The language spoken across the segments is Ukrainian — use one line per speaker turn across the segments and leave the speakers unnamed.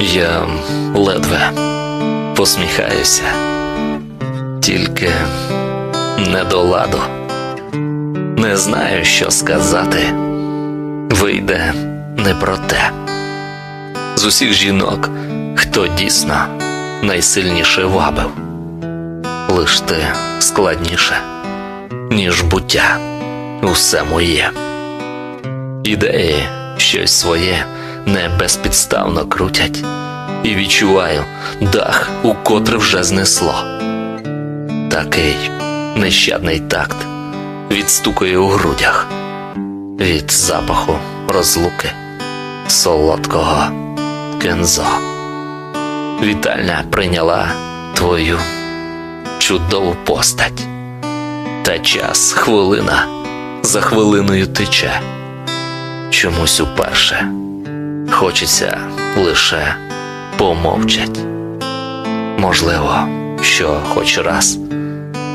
Я ледве посміхаюся, тільки не до ладу. Не знаю, що сказати. Вийде не про те. З усіх жінок, хто дійсно найсильніше вабив, лиш ти складніше, ніж буття, усе моє. Ідеї щось своє не безпідставно крутять, і відчуваю дах, укотре вже знесло. Такий нещадний такт відстукує у грудях від запаху розлуки солодкого кензо. Вітальня прийняла твою чудову постать. Та час, хвилина за хвилиною тече. Чомусь уперше хочеться лише помовчать. Можливо, що хоч раз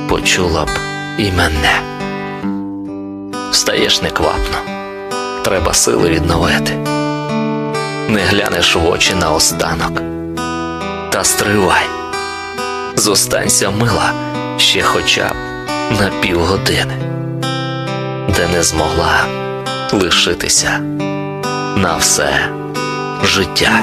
почула б і мене. Встаєш неквапно, треба сили відновити. Не глянеш в очі на останок, та стривай. Зостанься мила ще хоча б на півгодини, де не змогла лишитися на все життя.